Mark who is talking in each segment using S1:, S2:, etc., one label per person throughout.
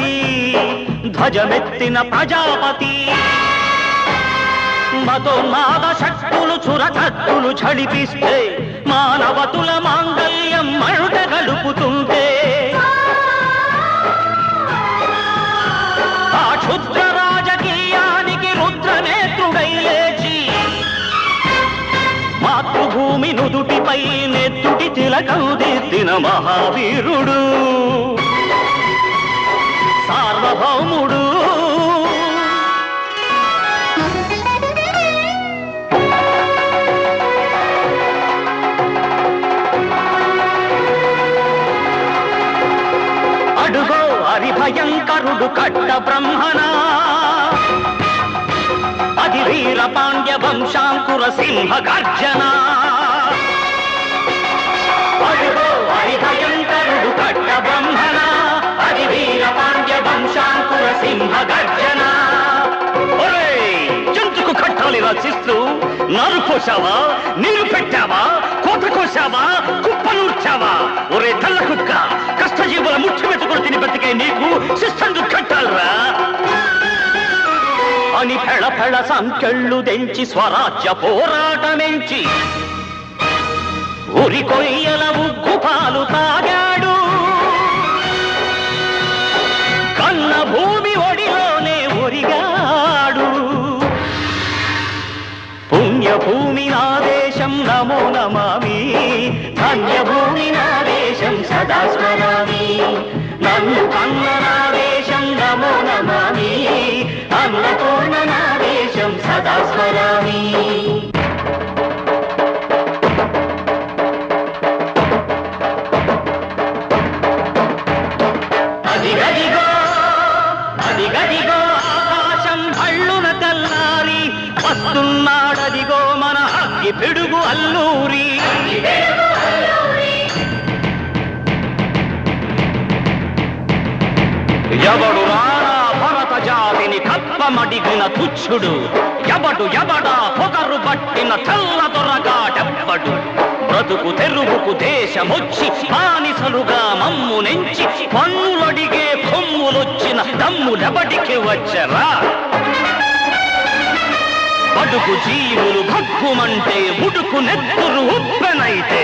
S1: ఛత్రపతి ధ్వజమెత్తిన ప్రజాపతి. మతోన్మాద శక్తులు చురకత్తులు చడిపిస్తే మానవతుల మాంగళ్యం మరుట గడుపుతుంటే. ఆ క్షుద్ర రాజకీయానికి రుద్రనేత్రుడై లేచి మాతృభూమి నుదుటిపై నెత్తుటి తిలకం దిద్దిన మహావీరుడు. సార్వభౌముడు అడుగో హరిభయంకరుడు కట్ట బ్రహ్మణ అది వీర పాండ్య వంశాంకుర సింహ గర్జన. అడుగో హరిభయంకరుడు కట్ట బ్రహ్మణ కట్టాలి రచిస్తూ నారు కోసావా నీరు పెట్టావా కోత కోసావా కుప్పనూర్చావా ఒరే తల్ల కుక్క కష్టజీవుల ముట్టి మెతుకులు తిని బతికే నీకు శిస్తందు కట్టాలరా. అని ఫెళ ఫెళ సంఖ్యళ్ళు తెంచి స్వరాజ్య పోరాటమెంచి. ఉరి కొయ్యల ఉగ్గు పాలు తాగా నన్ను కన్న నా దేశం నమో నమామి. అన్నపూర్ణ నా దేశం సదా స్మరామి అదిగదిగో అదిగదిగో ఆకాశం భళ్ళున తెల్లారి వస్తున్నాడదిగో మన పిడుగు అల్లూరి. ఎవడు రారా భరత జాతిని కప్పమడిగిన తుచ్చుడు? ఎవడు ఎవడా పొగరు పట్టిన చల్ల దొరగాడెవ్వడు? బ్రతుకు తెరుగుకు దేశమొచ్చి బానిసలుగా మమ్ము నెంచి పన్నులడిగే కొమ్ములొచ్చిన దమ్ములెవడికి వచ్చరా? బడుకు జీవులు భగ్గుమంటే ఉడుకు నెత్తురు ఉప్పెనైతే.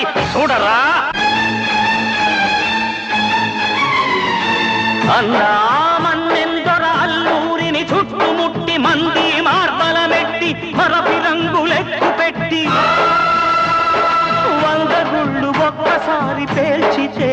S1: గడతది చూడరా? అన్నా అల్లూరిని చుట్టుముట్టి మంది మార్బలమెట్టి మరపి రంగులెక్కు పెట్టి వంద గుళ్ళు ఒక్కసారి పేల్చితే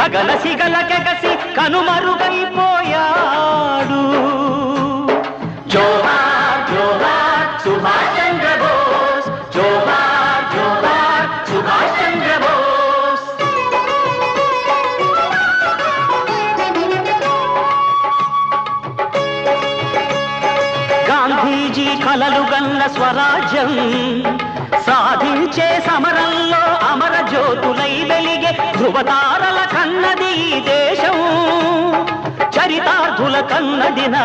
S1: గగన సిగల కెగసి కనుమరుగైపోయాడు. స్వరాజ్యం సాధించే సమరంలో అమర జ్యోతులై వెలిగే ధృవతార కన్నది నా